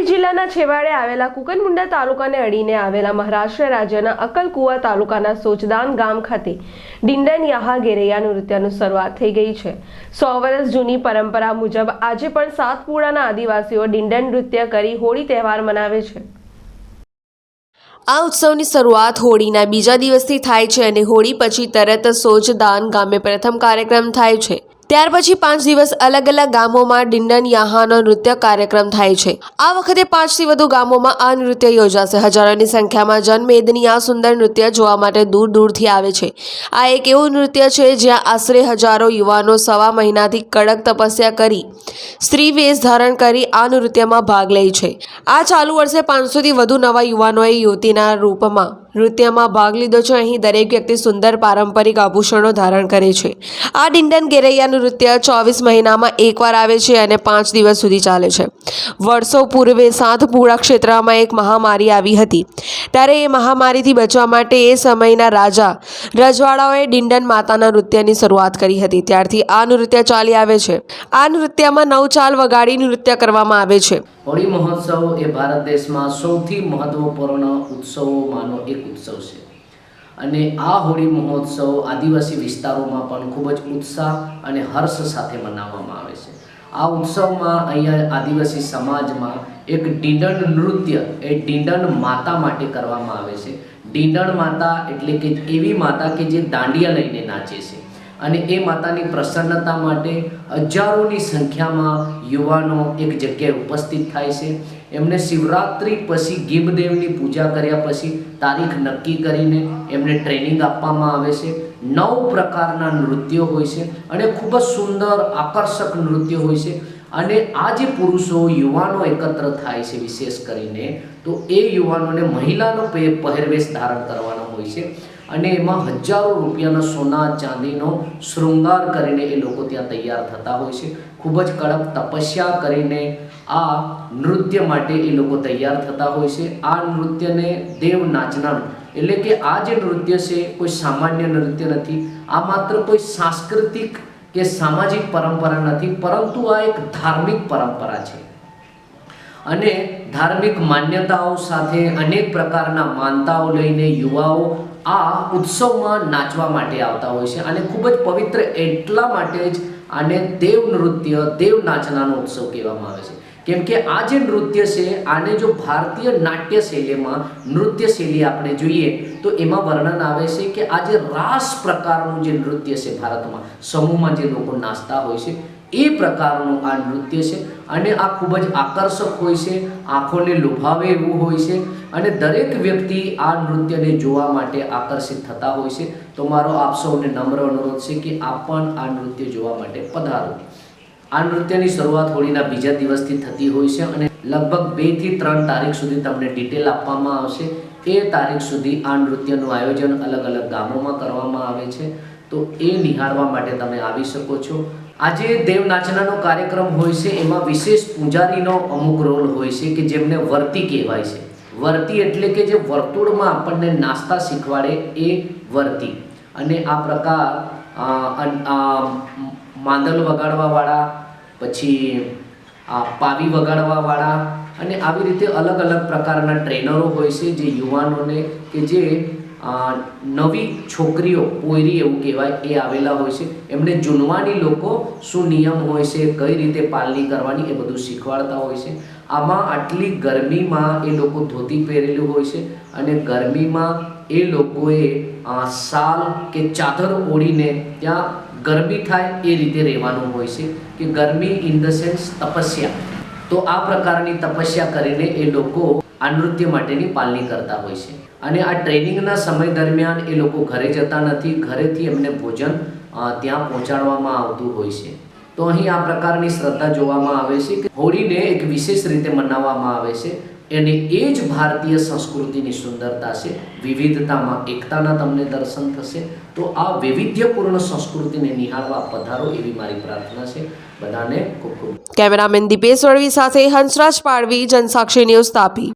જિલ્લાના છેવાડે આવેલા કુકનમુંડા તાલુકાને અડીને આવેલા મહારાષ્ટ્ર રાજ્યના અકલકુવા તાલુકાના સોચદાન ગામ ખાતે ડિંડન યાહા ગેરૈયા નૃત્યનું શરૂઆત થઈ ગઈ છે. સો વર્ષ જૂની પરંપરા મુજબ આજે પણ સાતપુડાના આદિવાસીઓ ડિંડન નૃત્ય કરી હોળી તહેવાર મનાવે છે. આ ઉત્સવની શરૂઆત હોળીના બીજા દિવસથી થાય છે અને હોળી પછી તરત સોજદાન ગામે પ્રથમ કાર્યક્રમ થાય છે. ત્યાર પછી પાંચ દિવસ અલગ અલગ ગામોમાં ડિંડન યાહાનો નૃત્ય કાર્યક્રમ થાય છે. આ વખતે પાંચથી વધુ ગામોમાં આ નૃત્ય યોજાશે. હજારોની સંખ્યામાં જનમેદની આ સુંદર નૃત્ય જોવા માટે દૂર દૂરથી આવે છે. આ એક એવું નૃત્ય છે જ્યાં આશરે હજારો યુવાનો સવા મહિનાથી કડક તપસ્યા કરી, સ્ત્રી વેશ ધારણ કરી આ નૃત્યમાં ભાગ લે છે. આ ચાલુ વર્ષે પાંચસોથી વધુ નવા યુવાનોએ યુવતીના રૂપમાં નૃત્યમાં ભાગ લીધો છે. અહીં દરેક વ્યક્તિ સુંદર પારંપરિક આભૂષણો ધારણ કરે છે. આ ડિંડન ગેરૈયાનું નૃત્ય ચોવીસ મહિનામાં એકવાર આવે છે અને પાંચ દિવસ સુધી ચાલે છે. વર્ષો પૂર્વે સાતપુરા ક્ષેત્રમાં એક મહામારી આવી હતી. ત્યારે એ મહામારીથી બચવા માટે એ સમયના રાજા રજવાડાઓએ ડિંડન માતાના નૃત્યની શરૂઆત કરી હતી. ત્યારથી આ નૃત્ય ચાલી આવે છે. આ નૃત્યમાં નવચાલ વગાડી નૃત્ય કરવામાં આવે છે. હોળી મહોત્સવ એ ભારત દેશમાં સૌથી મહત્વપૂર્ણ ઉત્સવોમાંનો એક ઉત્સવ છે. અને આ હોળી મહોત્સવ આદિવાસી વિસ્તારોમાં પણ ખૂબ જ ઉત્સાહ અને હર્ષ સાથે મનાવવામાં આવે છે. આ ઉત્સવમાં અહીંયા આદિવાસી સમાજમાં એક ડીંડણ નૃત્ય એ ડીંડણ માતા માટે કરવામાં આવે છે. ડીંડણ માતા એટલે કે એવી માતા કે જે દાંડિયા લઈને નાચે છે. અને એ માતાની પ્રસન્નતા માટે હજારોની સંખ્યામાં યુવાનો એક જગ્યાએ ઉપસ્થિત થાય છે. એમને શિવરાત્રિ પછી ગીબદેવની પૂજા કર્યા પછી તારીખ નક્કી કરીને એમને ટ્રેનિંગ આપવામાં આવે છે. નવ પ્રકારના નૃત્યો હોય છે અને ખૂબ જ સુંદર, આકર્ષક નૃત્ય હોય છે. અને આ જે પુરુષો યુવાનો એકત્ર થાય છે વિશેષ કરીને, તો એ યુવાનોને મહિલાનો પહેરવેશ ધારણ કરવાનો હોય છે. અને એમાં હજારો રૂપિયાના સોના, ચાંદીનો શૃંગાર કરીને એ લોકો ત્યાં તૈયાર થતા હોય છે. ખૂબ જ કડક તપસ્યા કરીને આ નૃત્ય માટે એ લોકો તૈયાર થતા હોય છે. આ નૃત્યને દેવ નાચનાર, એટલે કે આ જે નૃત્ય છે કોઈ સામાન્ય નૃત્ય નથી. આ માત્ર કોઈ સાંસ્કૃતિક કે સામાજિક પરંપરા નથી, પરંતુ આ એક ધાર્મિક પરંપરા છે. અને ધાર્મિક માન્યતાઓ સાથે અનેક પ્રકારના માનતાઓ લઈને યુવાઓ આ ઉત્સવમાં નાચવા માટે આવતા હોય છે અને ખૂબ જ પવિત્ર એટલા માટે જ આને દેવ નૃત્ય દેવ નાચનાનો ઉત્સવ કહેવામાં આવે છે. કેમ કે આ જે નૃત્ય છે, આને જો ભારતીય નાટ્ય શૈલીમાં નૃત્ય શૈલી આપણે જોઈએ, તો એમાં વર્ણન આવે છે કે આ જે રાસ પ્રકારનું જે નૃત્ય છે ભારતમાં, સમૂહમાં જે લોકો નાચતા હોય છે, એ પ્રકારનું આ નૃત્ય છે અને આ ખૂબ જ આકર્ષક હોય છે, આંખોને લોભાવે એવું હોય છે અને દરેક વ્યક્તિ આ નૃત્યને જોવા માટે આકર્ષિત થતા હોય છે. તો મારો આપ સૌને નમ્ર અનુરોધ છે કે આપ પણ આ નૃત્ય જોવા માટે પધારો. આ નૃત્યની શરૂઆત હોળીના બીજા દિવસથી થતી હોય છે અને લગભગ બેથી ત્રણ તારીખ સુધી તમને ડિટેલ આપવામાં આવશે. એ તારીખ સુધી આ નૃત્યનું આયોજન અલગ અલગ ગામોમાં કરવામાં આવે છે. તો એ નિહાળવા માટે તમે આવી શકો છો. આજે દેવ નાચનાનો કાર્યક્રમ હોય છે, એમાં વિશેષ પૂજારીનો અમુક રોલ હોય છે કે જેમને વર્તી કહેવાય છે. વર્તી એટલે કે જે વર્તુળમાં આપણને નાસ્તા શીખવાડે એ વર્તી. અને આ પ્રકાર માંદલ વગાડવાવાળા પછી, આ પાવી વગાડવાવાળા અને આવી રીતે અલગ અલગ પ્રકારના ટ્રેનરો હોય છે જે યુવાનોને કે જે નવી છોકરીઓ પોયરી એવું કહેવાય, એ આવેલા હોય છે. એમને જૂનવાની લોકો શું નિયમ હોય છે, કઈ રીતે પાલણી કરવાની એ બધું શીખવાડતા હોય છે. આમાં આટલી ગરમીમાં એ લોકો ધોતી પહેરેલું હોય છે અને ગરમીમાં એ લોકોએ શાલ કે ચાદર ઓળીને ત્યાં ગરમી થાય એ રીતે રહેવાનું હોય છે કે ગરમી ઇન ધ સેન્સ તપસ્યા. તો આ પ્રકારની તપસ્યા કરીને એ લોકો આ નૃત્ય માટેની પાલણી કરતા હોય છે. અને આ ટ્રેનિંગના સમય દરમિયાન એ લોકો ઘરે જતા નથી, ઘરેથી એમને ભોજન ત્યાં પહોંચાડવામાં આવતું હોય છે. તો અહીં આ પ્રકારની શ્રદ્ધા જોવામાં આવે છે કે હોળીને એક વિશેષ રીતે મનાવવામાં આવે છે. અને એ જ ભારતીય સંસ્કૃતિની સુંદરતા છે, વિવિધતામાં એકતાના તમને દર્શન થશે, તો આ વૈવિધ્યપૂર્ણ સંસ્કૃતિને નિહાળવા પધારો એવી મારી પ્રાર્થના છે. બધાને ખૂબ ખૂબ. કેમેરામેન દીપેશ વળવી સાથે હંસરાજ પાડવી, જનસાક્ષી ન્યૂઝ તાપી.